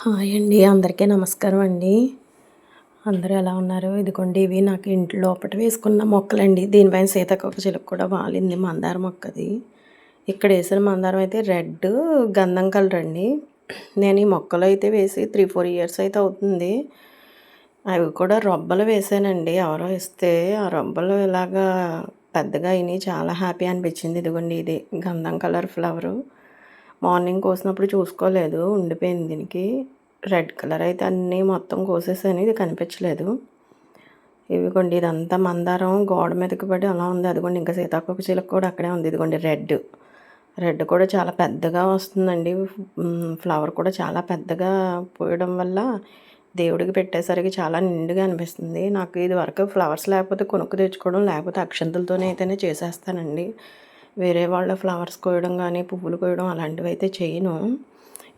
Hi అండి అందరికీ నమస్కారం అండి. అందరూ ఎలా ఉన్నారు? ఇదిగోండి ఇవి నాకు ఇంట్లో లోపల వేసుకున్న మొక్కలండి. దీనిపైన సీతాకోక చిలుక కూడా వాలింది మందార మొక్కది. ఇక్కడ వేసిన మందారం అయితే రెడ్ గంధం కలర్ అండి. నేను ఈ మొక్కలు అయితే వేసి త్రీ ఫోర్ ఇయర్స్ అయితే అవుతుంది. అవి కూడా రొబ్బలు వేసానండి. ఎవరో ఇస్తే ఆ రొబ్బలు ఇలాగా పెద్దగా అయినాయి. చాలా హ్యాపీ అనిపించింది. ఇదిగోండి ఇది గంధం కలర్ ఫ్లవరు. మార్నింగ్ కోసినప్పుడు చూసుకోలేదు ఉండిపోయింది దీనికి. రెడ్ కలర్ అయితే అన్నీ మొత్తం కోసేసాను ఇది కనిపించలేదు. ఇదిగోండి ఇదంతా మందారం గోడ మీదకి పడి అలా ఉంది. అదిగోండి ఇంకా సీతాకోక చిలక కూడా అక్కడే ఉంది. ఇదిగోండి రెడ్. రెడ్ కూడా చాలా పెద్దగా వస్తుందండి. ఫ్లవర్ కూడా చాలా పెద్దగా పోయడం వల్ల దేవుడికి పెట్టేసరికి చాలా నిండుగా అనిపిస్తుంది. నాకు ఇది వరకు ఫ్లవర్స్ లేకపోతే కొనుక్కు తెచ్చుకోవడం లేకపోతే అక్షంతలతోనే అయితేనే చేసేస్తానండి. వేరే వాళ్ళ ఫ్లవర్స్ కోయడం కానీ పువ్వులు కోయడం అలాంటివి అయితే చేయను.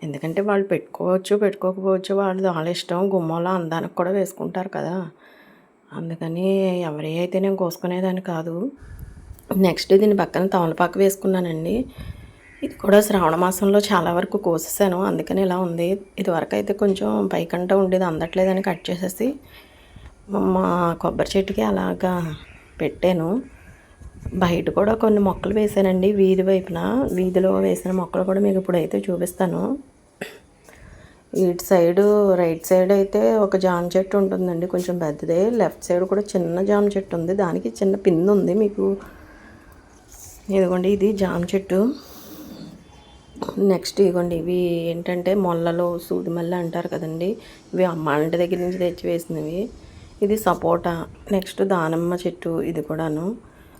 ఎందుకంటే వాళ్ళు పెట్టుకోవచ్చు పెట్టుకోకపోవచ్చు వాళ్ళు వాళ్ళ ఇష్టం గుమ్మంలో అందానికి కూడా వేసుకుంటారు కదా. అందుకని ఎవరి అయితే నేను కోసుకునేదాన్ని కాదు. నెక్స్ట్ దీని పక్కన తమలపాకు వేసుకున్నానండి. ఇది కూడా శ్రావణ మాసంలో చాలా వరకు కోసేసాను. అందుకని ఇలా ఉంది. ఇది వరకు అయితే కొంచెం పైకంట ఉండేది అందట్లేదని కట్ చేసేసి మా కొబ్బరి చెట్టుకి అలాగా పెట్టాను. బయట కూడా కొన్ని మొక్కలు వేసానండి వీధి వైపున వీధిలో వేసిన మొక్కలు కూడా మీకు ఇప్పుడైతే చూపిస్తాను. ఇటు సైడు రైట్ సైడ్ అయితే ఒక జామ చెట్టు ఉంటుందండి కొంచెం పెద్దదే. లెఫ్ట్ సైడ్ కూడా చిన్న జామ చెట్టు ఉంది. దానికి చిన్న పిన్ ఉంది మీకు. ఇదిగోండి ఇది జామ చెట్టు. నెక్స్ట్ ఇదిగోండి ఇవి ఏంటంటే మొల్లలు సూది మల్లె అంటారు కదండి. ఇవి అమ్మ ఇంటి దగ్గర నుంచి తెచ్చి వేసినవి. ఇది సపోటా. నెక్స్ట్ దానమ్మ చెట్టు ఇది కూడాను.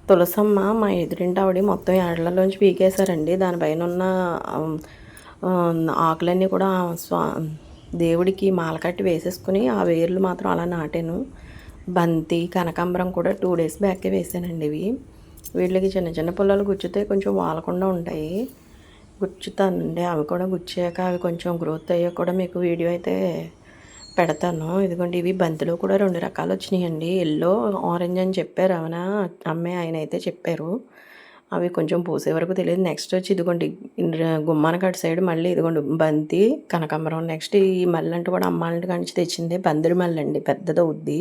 తులసమ్మ మా ఎదురింటి ఆవిడ మొత్తం ఏళ్ళలోంచి పీకేశారండి. దానిపైన ఉన్న ఆకులన్నీ కూడా స్వా దేవుడికి మాలకట్టి వేసేసుకుని ఆ వేర్లు మాత్రం అలా నాటాను. బంతి కనకాంబరం కూడా టూ డేస్ బ్యాకే వేసానండి ఇవి. వీళ్ళకి చిన్న చిన్న పుల్లలు గుచ్చితే కొంచెం వాలకుండా ఉంటాయి. గుచ్చుతానండి అవి కూడా గుచ్చాక అవి కొంచెం గ్రోత్ అయ్యాక కూడా మీకు వీడియో అయితే పెడతాను. ఇదిగోండి ఇవి బంతిలో కూడా రెండు రకాలు వచ్చినాయండి. ఎల్లో ఆరెంజ్ అని చెప్పారు అవునా అమ్మాయి ఆయన అయితే చెప్పారు. అవి కొంచెం పూసే వరకు తెలియదు. నెక్స్ట్ వచ్చి ఇదిగోండి గుమ్మానకాటి సైడ్ మళ్ళీ ఇదిగోండి బంతి కనకాంబరం. నెక్స్ట్ ఈ మల్లంటే కూడా అమ్మాలంటి కానించి తెచ్చింది. బందిరి మల్లె అండి పెద్దది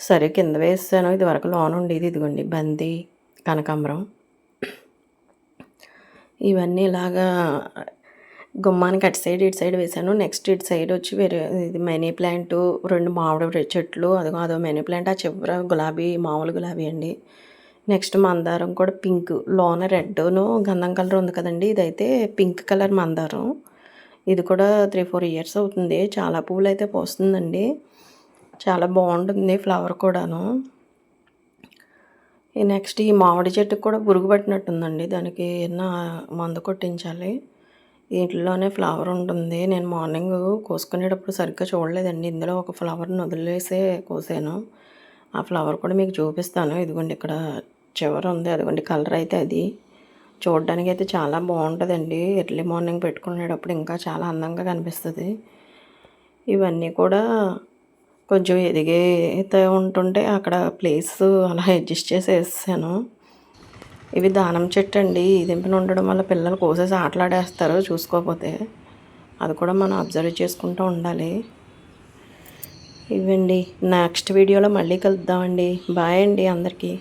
సరే కింద వేసాను ఇది వరకు లోన్ ఉండేది ఇదిగోండి బంతి కనకాంబరం. ఇవన్నీ ఇలాగా గుమ్మానికి అటు సైడ్ ఇటు సైడ్ వేసాను నెక్స్ట్ ఇటు సైడ్ వచ్చి వేరే ఇది మనీ ప్లాంట్ రెండు మామిడి చెట్లు అదిగో అదో మనీ ప్లాంట్ ఆ చివర గులాబీ మామూలు గులాబీ అండి. నెక్స్ట్ మందారం కూడా పింక్ లోన రెడ్ను గంధం కలర్ ఉంది కదండి. ఇదైతే పింక్ కలర్ మందారం. ఇది కూడా త్రీ ఫోర్ ఇయర్స్ అవుతుంది. చాలా పువ్వులు అయితే పోస్తుందండి. చాలా బాగుంటుంది ఫ్లవర్ కూడాను. నెక్స్ట్ ఈ మామిడి చెట్టుకు కూడా పురుగు పట్టినట్టుందండి. దానికి ఏమన్నా మందు కొట్టించాలి. ఇంట్లోనే ఫ్లవర్ ఉంటుంది. నేను మార్నింగ్ కోసుకునేటప్పుడు సరిగ్గా చూడలేదండి. ఇందులో ఒక ఫ్లవర్ని వదిలేసే కోసాను. ఆ ఫ్లవర్ కూడా మీకు చూపిస్తాను. ఇదిగోండి ఇక్కడ చివర ఉంది. అదిగోండి కలర్ అయితే అది. చూడడానికి అయితే చాలా బాగుంటుందండి. ఎర్లీ మార్నింగ్ పెట్టుకునేటప్పుడు ఇంకా చాలా అందంగా కనిపిస్తుంది. ఇవన్నీ కూడా కొంచెం ఎదిగే ఉంటుంటే అక్కడ ప్లేస్ అలా అడ్జస్ట్ చేసి వేసాను ఇవి దానం చెట్టు అండి దింపిన ఉండడం వల్ల పిల్లలు కోసేసి ఆటలాడేస్తారు చూసుకోకపోతే. అది కూడా మనం అబ్జర్వ్ చేసుకుంటూ ఉండాలి. ఇవండి నెక్స్ట్ వీడియోలో మళ్ళీ కలుద్దామండి. బాయ్ అండి అందరికీ.